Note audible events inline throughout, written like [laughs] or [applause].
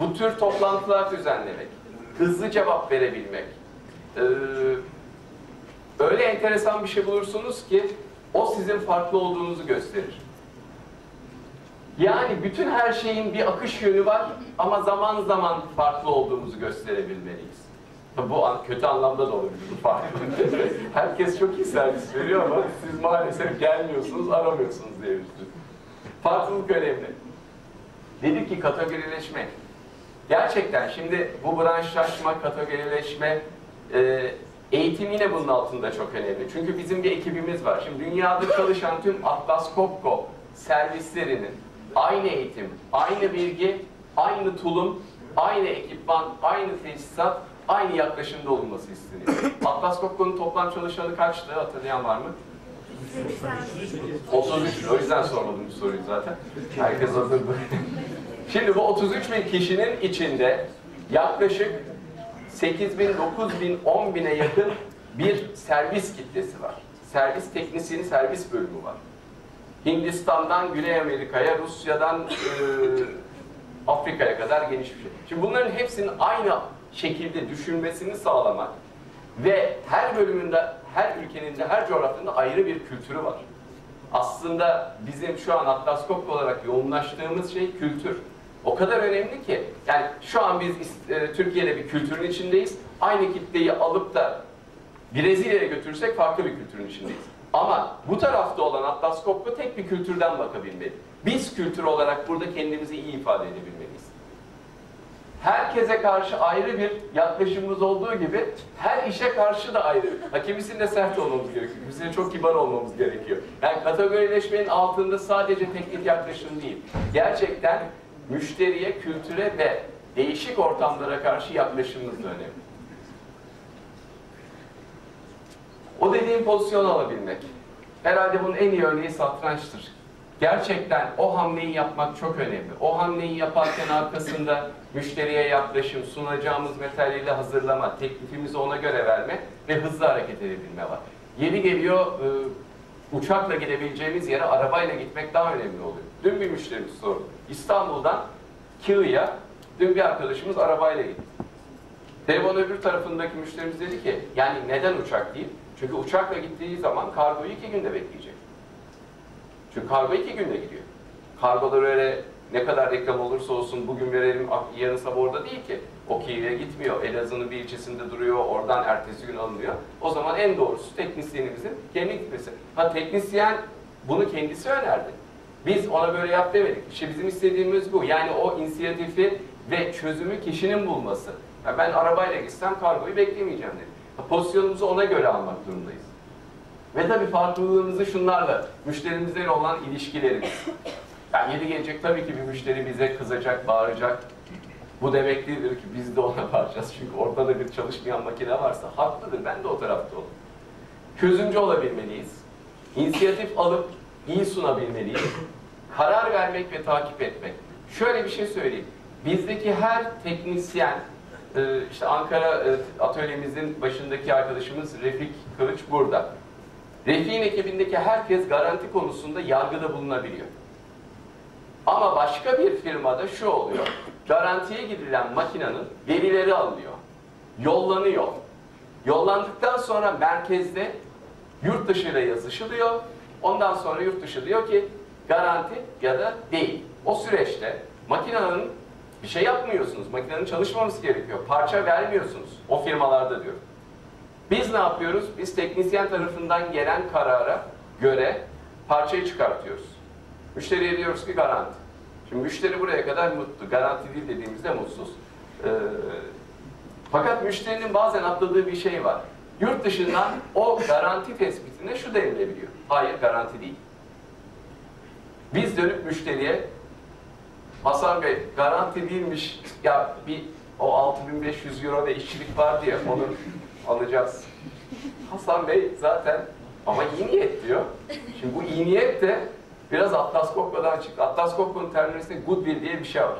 bu tür toplantılar düzenlemek, hızlı cevap verebilmek, e, öyle enteresan bir şey bulursunuz ki o sizin farklı olduğunuzu gösterir. Yani bütün her şeyin bir akış yönü var ama zaman zaman farklı olduğumuzu gösterebilmeliyiz. Bu an, kötü anlamda da olabilir bu farklı. [laughs] Herkes çok iyi servis veriyor ama siz maalesef gelmiyorsunuz, aramıyorsunuz diyebiliriz. Farklılık önemli. Dedik ki kategorileşme. Gerçekten şimdi bu branşlaşma, kategorileşme, e, eğitim yine bunun altında çok önemli. Çünkü bizim bir ekibimiz var. Şimdi dünyada çalışan tüm Atlas Copco servislerinin aynı eğitim, aynı bilgi, aynı tulum, aynı ekipman, aynı tesisat, aynı yaklaşımda olunması isteniyor. Atlas Copco'nun toplam çalışanı kaçtı hatırlayan var mı? 33. O yüzden sormadım bu soruyu zaten. Herkes hazırdı. Şimdi bu 33 bin kişinin içinde yaklaşık 8 bin, 9 bin, 10 bine yakın bir servis kitlesi var. Servis teknisyeni, servis bölümü var. Hindistan'dan Güney Amerika'ya, Rusya'dan e, Afrika'ya kadar geniş bir şey. Şimdi bunların hepsinin aynı şekilde düşünmesini sağlamak ve her bölümünde, her ülkenin de, her coğrafyanın ayrı bir kültürü var. Aslında bizim şu an Atlas Copco olarak yoğunlaştığımız şey kültür. O kadar önemli ki, yani şu an biz e, Türkiye'de bir kültürün içindeyiz. Aynı kitleyi alıp da Brezilya'ya götürsek farklı bir kültürün içindeyiz. Ama bu tarafta olan Atlas Copco tek bir kültürden bakabilmeli. Biz kültür olarak burada kendimizi iyi ifade edebilmeliyiz. Herkese karşı ayrı bir yaklaşımımız olduğu gibi her işe karşı da ayrı. Ha, kimisinde sert olmamız gerekiyor, kimisinde çok kibar olmamız gerekiyor. Yani kategorileşmenin altında sadece teknik yaklaşım değil. Gerçekten müşteriye, kültüre ve değişik ortamlara karşı yaklaşımımız da önemli. O dediğim pozisyonu alabilmek. Herhalde bunun en iyi örneği satrançtır. Gerçekten o hamleyi yapmak çok önemli. O hamleyi yaparken arkasında müşteriye yaklaşım, sunacağımız materyali hazırlama, teklifimizi ona göre verme ve hızlı hareket edebilme var. Yeri geliyor e, uçakla gidebileceğimiz yere arabayla gitmek daha önemli oluyor. Dün bir müşterimiz sordu. İstanbul'dan Kilı'ya dün bir arkadaşımız arabayla gitti. Telefon öbür tarafındaki müşterimiz dedi ki yani neden uçak değil? Çünkü uçakla gittiği zaman kargoyu iki günde bekleyecek. Çünkü kargo iki günde gidiyor. Kargolar öyle ne kadar reklam olursa olsun bugün verelim yarın sabah orada değil ki. O Kiev'e gitmiyor. Elazığ'ın bir ilçesinde duruyor. Oradan ertesi gün alınıyor. O zaman en doğrusu teknisyenimizin kendi gitmesi. Ha teknisyen bunu kendisi önerdi. Biz ona böyle yap demedik. İşte bizim istediğimiz bu. Yani o inisiyatifi ve çözümü kişinin bulması. Ya ben arabayla gitsem kargoyu beklemeyeceğim dedi. Pozisyonumuzu ona göre almak durumdayız. Ve tabii farklılığımızı şunlarla, müşterimizle olan ilişkilerimiz. Yani yeri gelecek tabii ki bir müşteri bize kızacak, bağıracak. Bu demek değildir ki biz de ona [laughs] bağıracağız. Çünkü ortada bir çalışmayan makine varsa haklıdır. Ben de o tarafta olurum. Çözümcü olabilmeliyiz. İnisiyatif alıp iyi sunabilmeliyiz. Karar vermek ve takip etmek. Şöyle bir şey söyleyeyim. Bizdeki her teknisyen, e, işte Ankara e, atölyemizin başındaki arkadaşımız Refik Kılıç burada. Refik'in ekibindeki herkes garanti konusunda yargıda bulunabiliyor. Ama başka bir firmada şu oluyor. Garantiye gidilen makinenin verileri alınıyor. Yollanıyor. Yollandıktan sonra merkezde yurt dışıyla yazışılıyor. Ondan sonra yurt dışı diyor ki garanti ya da değil. O süreçte makinenin bir şey yapmıyorsunuz. Makinenin çalışmaması gerekiyor. Parça vermiyorsunuz. O firmalarda diyor. Biz ne yapıyoruz? Biz teknisyen tarafından gelen karara göre parçayı çıkartıyoruz. Müşteriye diyoruz ki garanti. Şimdi müşteri buraya kadar mutlu. Garanti değil dediğimizde mutsuz. Ee, fakat müşterinin bazen atladığı bir şey var. Yurt dışından o garanti tespitine şu denilebiliyor. Hayır garanti değil. Biz dönüp müşteriye Hasan Bey garanti değilmiş ya bir o 6500 euro ve işçilik var diye onu alacağız. Hasan Bey zaten ama iyi niyet diyor. Şimdi bu iyi niyet de biraz Atlas Copco'dan çıktı. Atlas Copco'nun terminolojisinde goodwill diye bir şey var.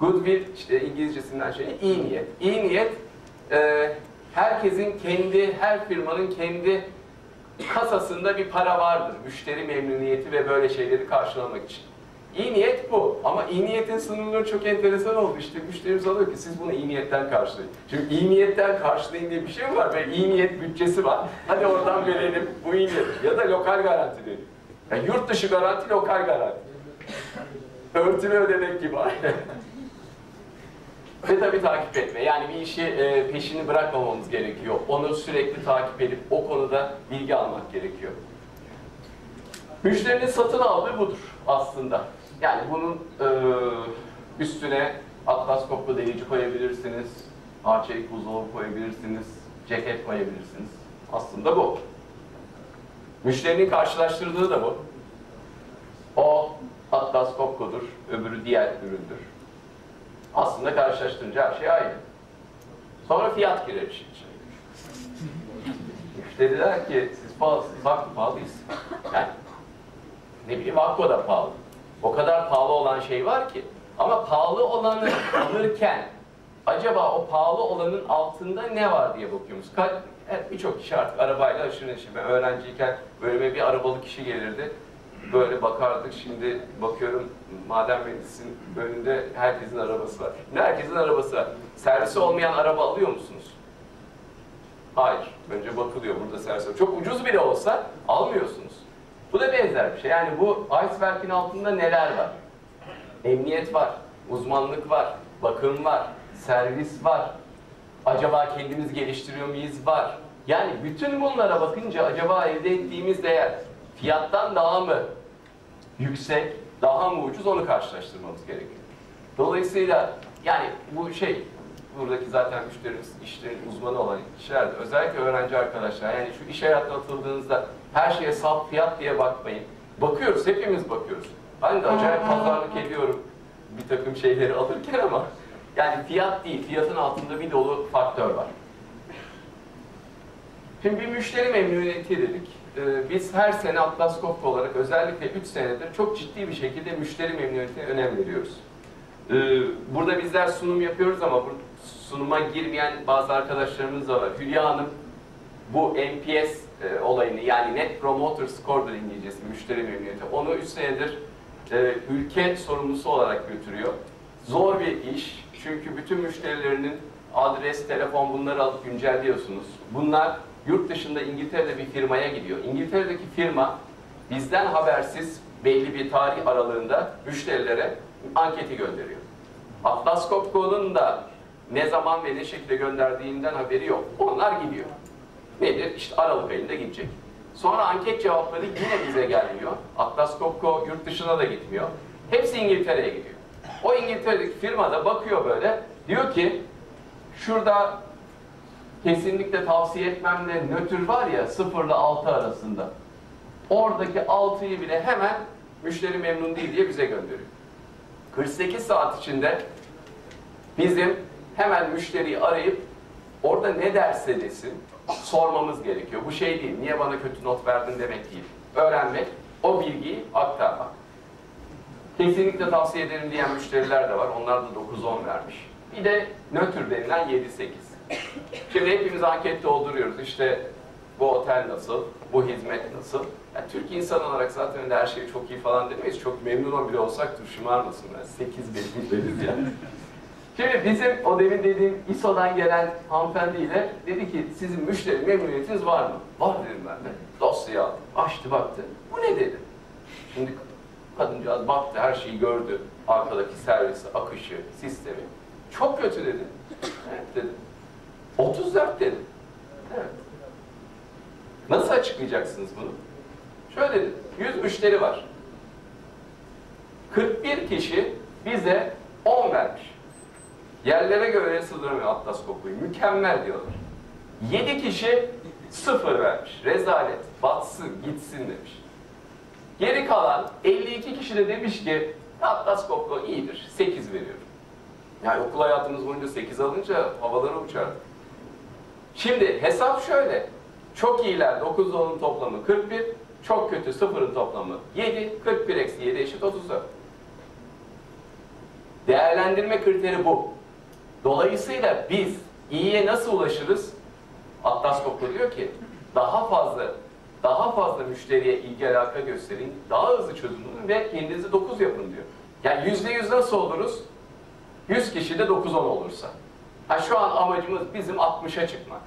Goodwill işte İngilizcesinden şey iyi niyet. İyi niyet e, herkesin kendi, her firmanın kendi kasasında bir para vardır. Müşteri memnuniyeti ve böyle şeyleri karşılamak için. iyi niyet bu. Ama iyi niyetin sınırları çok enteresan oldu. İşte müşterimiz alıyor ki siz bunu iyi niyetten karşılayın. Şimdi iyi niyetten karşılayın diye bir şey mi var? Ve iyi niyet bütçesi var. Hadi oradan verelim bu iyi niyet. Ya da lokal garanti verin. Yani yurt dışı garanti, lokal garanti. Örtülü ödemek gibi. [laughs] Ve tabii takip etme. Yani bir işi e, peşini bırakmamamız gerekiyor. Onu sürekli takip edip o konuda bilgi almak gerekiyor. Müşterinin satın aldığı budur aslında. Yani bunun e, üstüne atlas kopya delici koyabilirsiniz, ağaçelik buzdolabı koyabilirsiniz, ceket koyabilirsiniz. Aslında bu. Müşterinin karşılaştırdığı da bu. O Atlas Copco'dur, öbürü diğer üründür. Aslında karşılaştırınca her şey aynı. Sonra fiyat girer işin içine. Müşteri der ki siz pahalısınız, haklı pahalıyız. Yani ne bileyim Vakko da pahalı. O kadar pahalı olan şey var ki. Ama pahalı olanı alırken acaba o pahalı olanın altında ne var diye bakıyoruz. Evet, Birçok kişi artık arabayla aşırı neşir. Ben öğrenciyken bölüme bir arabalı kişi gelirdi. Böyle bakardık. Şimdi bakıyorum maden mühendisinin önünde herkesin arabası var. Ne herkesin arabası var. Servisi olmayan araba alıyor musunuz? Hayır. Önce bakılıyor burada servis. var. Çok ucuz bile olsa almıyorsunuz. Bu da benzer bir şey. Yani bu iceberg'in altında neler var? Emniyet var, uzmanlık var, bakım var, servis var. Acaba kendimiz geliştiriyor muyuz? Var. Yani bütün bunlara bakınca acaba elde ettiğimiz değer fiyattan daha mı yüksek, daha mı ucuz onu karşılaştırmamız gerekiyor. Dolayısıyla yani bu şey buradaki zaten müşterimiz işlerin uzmanı olan kişiler özellikle öğrenci arkadaşlar yani şu iş hayatına atıldığınızda her şeye salt fiyat diye bakmayın. Bakıyoruz, hepimiz bakıyoruz. Ben de acayip pazarlık ediyorum bir takım şeyleri alırken ama yani fiyat değil, fiyatın altında bir dolu faktör var. Şimdi bir müşteri memnuniyeti dedik. Ee, biz her sene Atlas Copco olarak özellikle 3 senedir çok ciddi bir şekilde müşteri memnuniyetine önem veriyoruz. Ee, burada bizler sunum yapıyoruz ama bu sunuma girmeyen bazı arkadaşlarımız da var. Hülya Hanım bu NPS e, olayını yani Net Promoter Score'dur İngilizcesi müşteri memnuniyeti. Onu 3 senedir e, ülke sorumlusu olarak götürüyor. Zor bir iş çünkü bütün müşterilerinin adres, telefon bunları alıp güncelliyorsunuz. Bunlar yurt dışında İngiltere'de bir firmaya gidiyor. İngiltere'deki firma bizden habersiz belli bir tarih aralığında müşterilere anketi gönderiyor. Atlas Copco'nun da ne zaman ve ne şekilde gönderdiğinden haberi yok. Onlar gidiyor. Nedir? İşte Aralık ayında gidecek. Sonra anket cevapları yine bize gelmiyor. Atlas Copco yurt dışına da gitmiyor. Hepsi İngiltere'ye gidiyor. O İngiltere'deki firma da bakıyor böyle. Diyor ki şurada kesinlikle tavsiye etmemle nötr var ya 0 ile 6 arasında. Oradaki 6'yı bile hemen müşteri memnun değil diye bize gönderiyor. 48 saat içinde bizim hemen müşteriyi arayıp orada ne derse desin sormamız gerekiyor. Bu şey değil, niye bana kötü not verdin demek değil. Öğrenmek, o bilgiyi aktarmak. Kesinlikle tavsiye ederim diyen müşteriler de var. Onlar da 9-10 vermiş. Bir de nötr denilen 7-8. Şimdi hepimiz anket dolduruyoruz. İşte bu otel nasıl, bu hizmet nasıl? Yani Türk insan olarak zaten öyle her şey çok iyi falan demeyiz. Çok memnun bile olsak dur şımarmasın. Ben 8 deriz yani. Şimdi bizim o demin dediğim İSO'dan gelen hanımefendiyle dedi ki sizin müşteri memnuniyetiniz var mı? Var dedim ben de. Dosyayı aldı. Açtı baktı. Bu ne dedi? Şimdi kadıncağız baktı her şeyi gördü. Arkadaki servisi, akışı, sistemi. Çok kötü dedi. Evet dedi. 34 dedi. Evet. Nasıl açıklayacaksınız bunu? Şöyle dedi. 100 müşteri var. 41 kişi bize 10 vermiş. Yerlere göre sığdıramıyor Atlas Copco'yu. Mükemmel diyorlar. 7 kişi sıfır vermiş. Rezalet. Batsın, gitsin demiş. Geri kalan 52 kişi de demiş ki Atlas Copco iyidir. 8 veriyorum. Yani okul hayatımız boyunca 8 alınca havalara uçardık. Şimdi hesap şöyle. Çok iyiler 9 10'un toplamı 41. Çok kötü 0'ın toplamı 7. 41 eksi 7 eşit 34. Değerlendirme kriteri bu. Dolayısıyla biz iyiye nasıl ulaşırız? Atlas Copco diyor ki daha fazla, daha fazla müşteriye ilgi alaka gösterin, daha hızlı çözüm bulun ve kendinizi 9 yapın diyor. Yani %100 nasıl oluruz? 100 kişide 9-10 olursa. Ha şu an amacımız bizim 60'a çıkmak.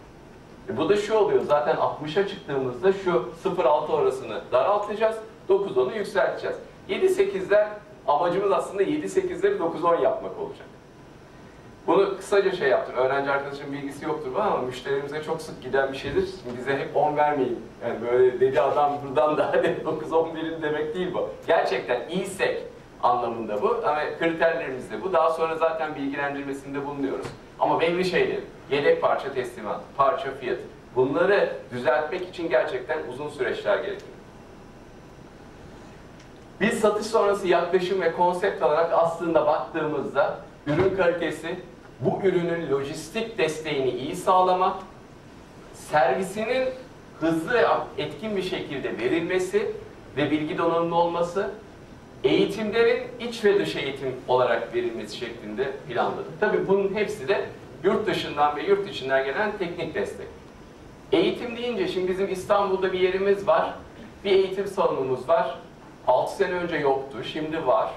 E bu da şu oluyor zaten 60'a çıktığımızda şu 0-6 orasını daraltacağız, 9-10'u yükselteceğiz. 7-8'ler amacımız aslında 7-8'leri 9-10 yapmak olacak. Bunu kısaca şey yaptım. Öğrenci arkadaşım bilgisi yoktur ama müşterimize çok sık giden bir şeydir. Şimdi bize hep 10 vermeyin. Yani böyle dedi adam buradan da hadi 9-10 verin demek değil bu. Gerçekten iyiysek anlamında bu. Ama kriterlerimiz de bu. Daha sonra zaten bilgilendirmesinde bulunuyoruz. Ama belli şeyler, yedek parça teslimat, parça fiyatı. Bunları düzeltmek için gerçekten uzun süreçler gerekiyor. Biz satış sonrası yaklaşım ve konsept olarak aslında baktığımızda ürün kalitesi, bu ürünün lojistik desteğini iyi sağlamak, servisinin hızlı, etkin bir şekilde verilmesi ve bilgi donanımlı olması, eğitimlerin iç ve dış eğitim olarak verilmesi şeklinde planladık. Tabii bunun hepsi de yurt dışından ve yurt içinden gelen teknik destek. Eğitim deyince şimdi bizim İstanbul'da bir yerimiz var, bir eğitim salonumuz var. 6 sene önce yoktu, şimdi var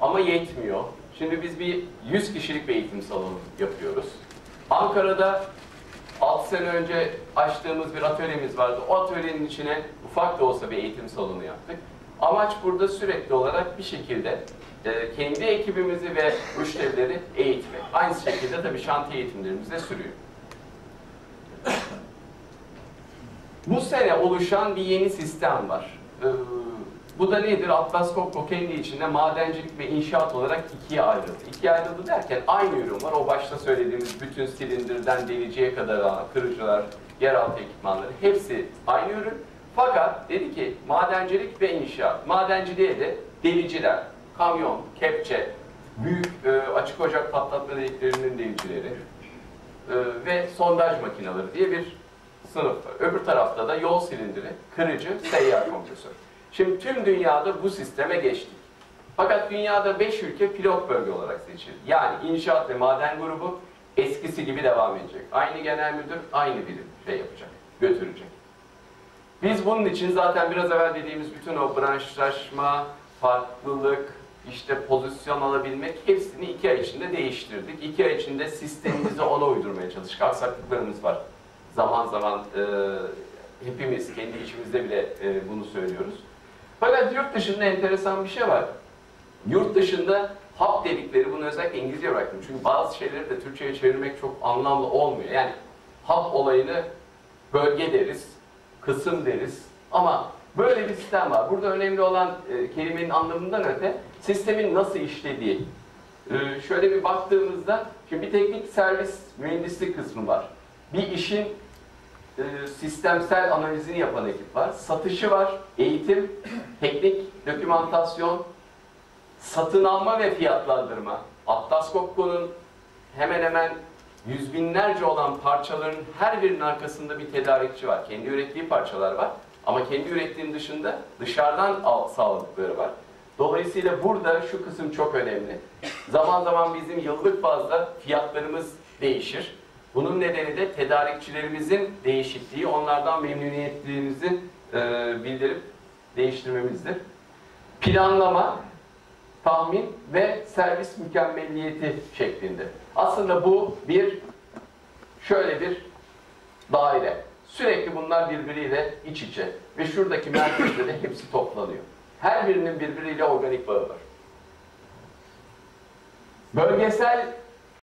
ama yetmiyor. Şimdi biz bir 100 kişilik bir eğitim salonu yapıyoruz. Ankara'da 6 sene önce açtığımız bir atölyemiz vardı. O atölyenin içine ufak da olsa bir eğitim salonu yaptık. Amaç burada sürekli olarak bir şekilde e, kendi ekibimizi ve müşterileri eğitmek. Aynı şekilde tabii şantiye eğitimlerimiz de sürüyor. Bu sene oluşan bir yeni sistem var. Ee, bu da nedir? Atlas Copco kendi içinde madencilik ve inşaat olarak ikiye ayrıldı. İkiye ayrıldı derken aynı ürün var. O başta söylediğimiz bütün silindirden deliciye kadar kırıcılar, yeraltı ekipmanları hepsi aynı ürün. Fakat dedi ki madencilik ve inşaat. Madenciliğe de deliciler, kamyon, kepçe, büyük e, açık ocak patlatma deliklerinin delicileri e, ve sondaj makineleri diye bir sınıf var. Öbür tarafta da yol silindiri, kırıcı, seyyar kompresör. Şimdi tüm dünyada bu sisteme geçtik. Fakat dünyada 5 ülke pilot bölge olarak seçildi. Yani inşaat ve maden grubu eskisi gibi devam edecek. Aynı genel müdür, aynı birim şey yapacak, götürecek. Biz bunun için zaten biraz evvel dediğimiz bütün o branşlaşma, farklılık, işte pozisyon alabilmek hepsini iki ay içinde değiştirdik. İki ay içinde sistemimizi ona uydurmaya çalıştık. Aksaklıklarımız var. Zaman zaman e, hepimiz kendi içimizde bile e, bunu söylüyoruz. Fakat yurt dışında enteresan bir şey var. Yurt dışında hap dedikleri bunu özellikle İngilizce bıraktım. Çünkü bazı şeyleri de Türkçe'ye çevirmek çok anlamlı olmuyor. Yani hap olayını bölge deriz, kısım deriz. Ama böyle bir sistem var. Burada önemli olan e, kelimenin anlamından öte sistemin nasıl işlediği. E, şöyle bir baktığımızda, şimdi bir teknik servis mühendislik kısmı var. Bir işin e, sistemsel analizini yapan ekip var. Satışı var, eğitim, teknik, dokümantasyon, satın alma ve fiyatlandırma. Atlas Copco'nun hemen hemen yüz binlerce olan parçaların her birinin arkasında bir tedarikçi var. Kendi ürettiği parçalar var. Ama kendi ürettiğinin dışında dışarıdan al, sağladıkları var. Dolayısıyla burada şu kısım çok önemli. Zaman zaman bizim yıllık bazda fiyatlarımız değişir. Bunun nedeni de tedarikçilerimizin değişikliği, onlardan memnuniyetliğimizi e, bildirip değiştirmemizdir. Planlama, tahmin ve servis mükemmelliyeti şeklinde. Aslında bu bir şöyle bir daire. Sürekli bunlar birbiriyle iç içe ve şuradaki merkezde de hepsi toplanıyor. Her birinin birbiriyle organik bağı var. Bölgesel